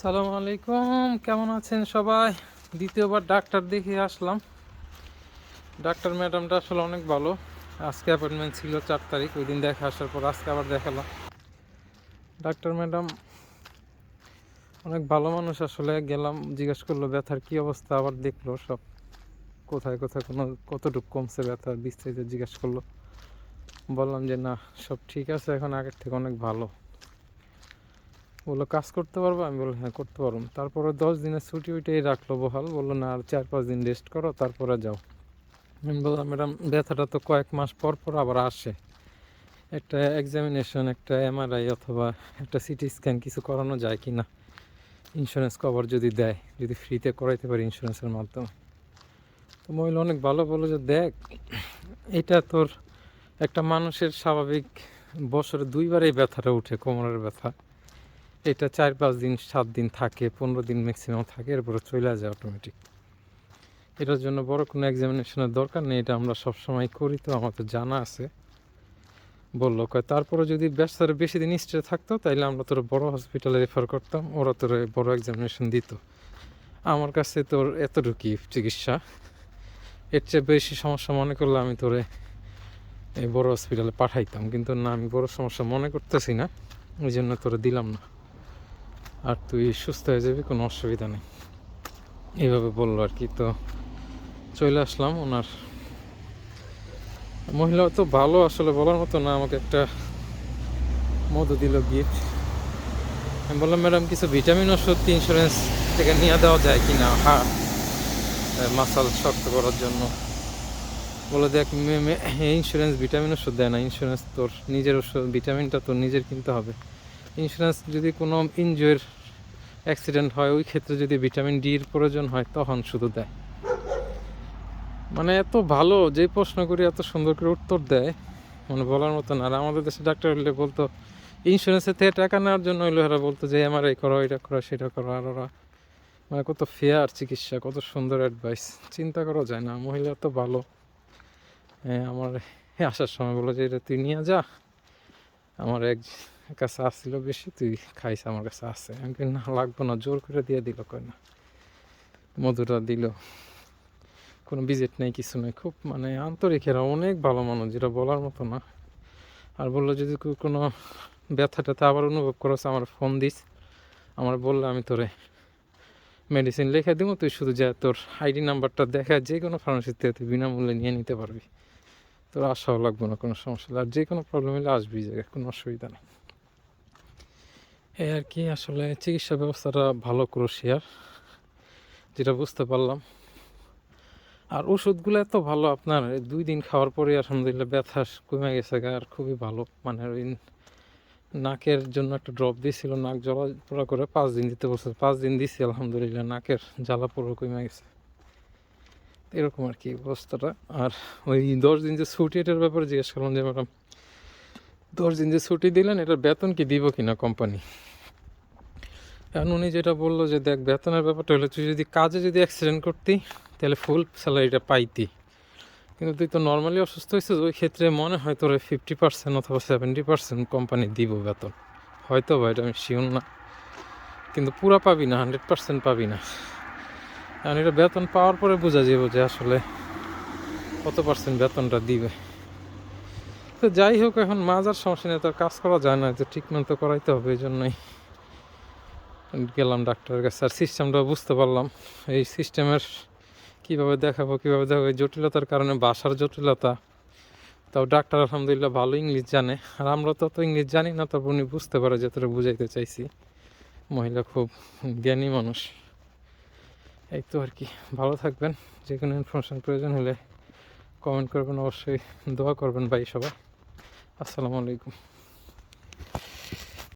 সালাম আলাইকুম, কেমন আছেন সবাই? দ্বিতীয়বার ডাক্তার দেখিয়ে আসলাম। ডাক্তার ম্যাডামটা আসলে অনেক ভালো। আজকে অ্যাপয়েন্টমেন্ট ছিল চার তারিখ, ওই দিন দেখা আসার পর আজকে আবার দেখালাম। ডাক্তার ম্যাডাম, অনেক ভালো মানুষ আসলে। গেলাম, জিজ্ঞেস করল, ব্যথার কি অবস্থা? আবার দেখল সব। কোথায় কোথায়, কোনো, কতটুকু কমছে ব্যথা? বিস্তারিত জিজ্ঞেস করল। বললাম যে, না, সব ঠিক আছে, এখন আগের থেকে অনেক ভালো। বলল, কাজ করতে পারব? আমি বললাম হ্যাঁ করতে পারব। তারপরে দশ দিনের ছুটি ওইটাই রাখল বহাল। বলল, না, আর চার পাঁচ দিন রেস্ট করো, তারপরে যাও। আমি বললাম, ম্যাডাম, ব্যথাটা তো কয়েক মাস পর পর আবার আসে। একটা এক্সামিনেশন একটা এমআরআই অথবা একটা সিটি স্ক্যান কিছু করানো যায় কি না ইন্স্যুরেন্স কভার যদি দেয়, যদি ফ্রিতে করাইতে পারি ইন্স্যুরেন্সের মাধ্যমে। তো মহিলা অনেক ভালো বলল যে, দেখ, এটা তোর একটা মানুষের স্বাভাবিক বছরে দুইবার এই ব্যথাটা উঠে, কোমরের ব্যথা। এটা চার পাঁচ দিন, সাত দিন থাকে, পনেরো দিন ম্যাক্সিমাম থাকে, এরপরে চলে যায় অটোমেটিক এটার জন্য বড় কোনো এক্সামিনেশনের দরকার নেই, এটা আমরা সবসময় করি তো আমাদের জানা আছে। বলল, কয়, তারপরে যদি ব্যস্তার বেশি দিন স্টে থাকতো, তাইলে আমরা তোর বড় হসপিটালে রেফার করতাম, ওরা তোর বড় এক্সামিনেশন দিত। আমার কাছে তোর এতটুকুই চিকিৎসা। এর চেয়ে বেশি সমস্যা মনে করলে আমি তোরে এই বড় হসপিটালে পাঠাইতাম, কিন্তু না, আমি বড় সমস্যা মনে করতেছি না ওই জন্য তোরে দিলাম না। আর তুই সুস্থ হয়ে যাবি, কোনো অসুবিধা নেই। এইভাবে বলল আর কি। তো চলে আসলাম ওনার। মহিলা তো ভালো আসলে বলার মতো না, আমাকে একটা মধু দিল গিফট। আমি বললাম, ম্যাডাম, কিছু ভিটামিন ওষুধ ইন্স্যুরেন্স থেকে নিয়ে দেওয়া যায় কি না? হ্যাঁ মাসাল শক্ত করার জন্য। বলে দেখ ইন্স্যুরেন্স ভিটামিন ওষুধ দেয় না, ইন্স্যুরেন্স তোর নিজের ওষুধ, ভিটামিনটা তোর নিজের কিনতে হবে। ইন্স্যুরেন্স যদি কোনো ইনজয়ের অ্যাক্সিডেন্ট হয়, ওই ক্ষেত্রে যদি ভিটামিন ডির প্রয়োজন হয়, তখন শুধু দেয়। মানে এত ভালো, যে প্রশ্ন করি এত সুন্দর করে উত্তর দেয় মানে বলার মতো না। আর আমাদের দেশে ডাক্তার হলে বলতো ইন্স্যুরেন্সের থেকে টাকা নেওয়ার জন্য হইল এরা বলতো যে আমার এই করো, এটা করো, সেটা করো, আর ওরা মানে কত ফেয়ার চিকিৎসা, কত সুন্দর অ্যাডভাইস চিন্তা করা যায় না, মহিলা তো ভালো। হ্যাঁ আমার আসার সময় বলো যে, এটা তুই নিয়ে যা। আমার এক কাছে আসছিল বেশি তুই খাইস, আমার কাছে আছে। আমি না, লাগবো না, জোর করে দিয়ে দিল, কয় না। মধুটা দিল, কোনো ভিজিট নেই, কিছু নেই। খুব মানে আন্তরিক এরা অনেক ভালো মানুষ, যেটা বলার মতো না। আর বলল, যদি কোনো ব্যথা ট্যাথা আবার অনুভব করছ আমার ফোন দিস। আমার বললে আমি তোরে মেডিসিন লিখে দিব তুই শুধু যা, তোর আইডি নাম্বারটা দেখা যে কোনো ফার্মেসিতে তুই বিনামূল্যে নিয়ে নিতে পারবি। তোর আশাও লাগবে না, কোনো সমস্যা। আর যে কোনো প্রবলেম হলে আসবি জায়গায় কোনো অসুবিধা নেই। এই আর কি, আসলে চিকিৎসা ব্যবস্থাটা ভালো ক্রোশিয়ার যেটা বুঝতে পারলাম। আর ওষুধগুলো এত ভালো আপনার দুই দিন খাওয়ার পরে আলহামদুলিল্লাহ ব্যথা কমে গেছে আর খুবই ভালো। মানে ওই নাকের জন্য একটা ড্রপ দিয়েছিল নাক জ্বালা পোড়া করে পাঁচ দিন দিতে বলছে, পাঁচ দিন দিছি আলহামদুলিল্লাহ, নাকের জ্বালা পোড়া কমে গেছে। এরকম আর কি অবস্থাটা। আর ওই দশ দিন যে ছুটি এটার ব্যাপারে জিজ্ঞেস করলাম যে, ম্যাডাম দশ দিন যে ছুটি দিলেন, এটার বেতন কি দিব কিনা কোম্পানি এখন উনি যেটা বলল যে, দেখ, বেতনের ব্যাপারটা হলো, তুই যদি কাজে যদি অ্যাক্সিডেন্ট করতি, তাহলে ফুল স্যালারিটা পাইতি। কিন্তু তুই তো নর্মালি অসুস্থ হয়েছিস ওই ক্ষেত্রে মনে হয় তোর ফিফটি পার্সেন্ট অথবা সেভেন্টি পার্সেন্ট কোম্পানি দিব বেতন। হয়তো বা, এটা আমি শিওর না। কিন্তু পুরা পাবি না হান্ড্রেড পার্সেন্ট পাবি না। কারণ এটা বেতন পাওয়ার পরে বোঝা যাবে যে আসলে কত পার্সেন্ট বেতনটা দিবে। তো যাই হোক, এখন মাজার সমস্যা নেই, তো কাজ করা যায় না, যে ট্রিটমেন্ট তো করাইতে হবে এই জন্যই। গেলাম ডাক্তারের কাছে, আর সিস্টেমটা বুঝতে পারলাম। এই সিস্টেমের কীভাবে দেখাবো কীভাবে দেখাবো, এই জটিলতার কারণে বাসার জটিলতা। তাও ডাক্তার আলহামদুলিল্লাহ ভালো ইংলিশ জানে, আর আমরা তো অত ইংলিশ জানি না তবে উনি বুঝতে পারে যতটা বুঝাইতে চাইছি। মহিলা খুব জ্ঞানী মানুষ। এই তো আর কি, ভালো থাকবেন যে কোনো ইনফরমেশন প্রয়োজন হলে কমেন্ট করবেন, অবশ্যই দোয়া করবেন ভাই সবাই। আসসালামু আলাইকুম।